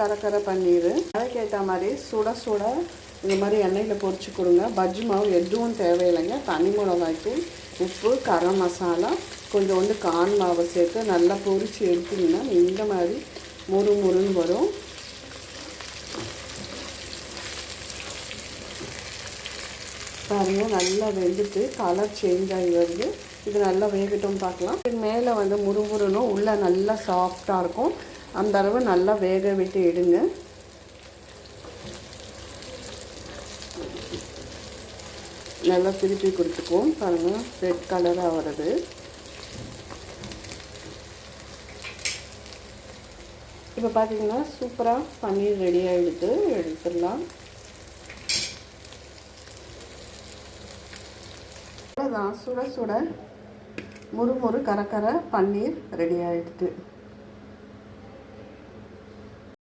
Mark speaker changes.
Speaker 1: கரக்கரை பன்னீர். அதுக்கேற்ற மாதிரி சுட சுட இந்த மாதிரி எண்ணெயில் பொறிச்சு கொடுங்க. பஜ்ஜி மாவு எதுவும் தேவையில்லைங்க. தனி மிளகாய்த்தூள் உப்பு கரம் மசாலா கொஞ்சோண்டு கான் மாவை சேர்த்து நல்லா பொறிச்சு எடுத்திங்கன்னா இந்த மாதிரி முறு முறுன்னு வரும். பாருங்க நல்லா வெந்துட்டு கலர் சேஞ்ச் ஆகி வருது. இது நல்லா வேகட்டும் பார்க்கலாம். இது மேலே வந்து முறுமுறுனும் உள்ளே நல்லா சாஃப்டாக இருக்கும். அந்த அளவு நல்லா வேக விட்டு எடுங்க. நல்லா திருப்பி கொடுத்துக்குவோம். பாருங்கள் ரெட் கலராக வருது இப்போ பார்த்தீங்கன்னா சூப்பராக பன்னீர் ரெடி ஆகிடுது எடுத்துடலாம். அவ்வளோதான் சுட சுட முறு முறு கரக்கரை பன்னீர் ரெடி ஆகிடுது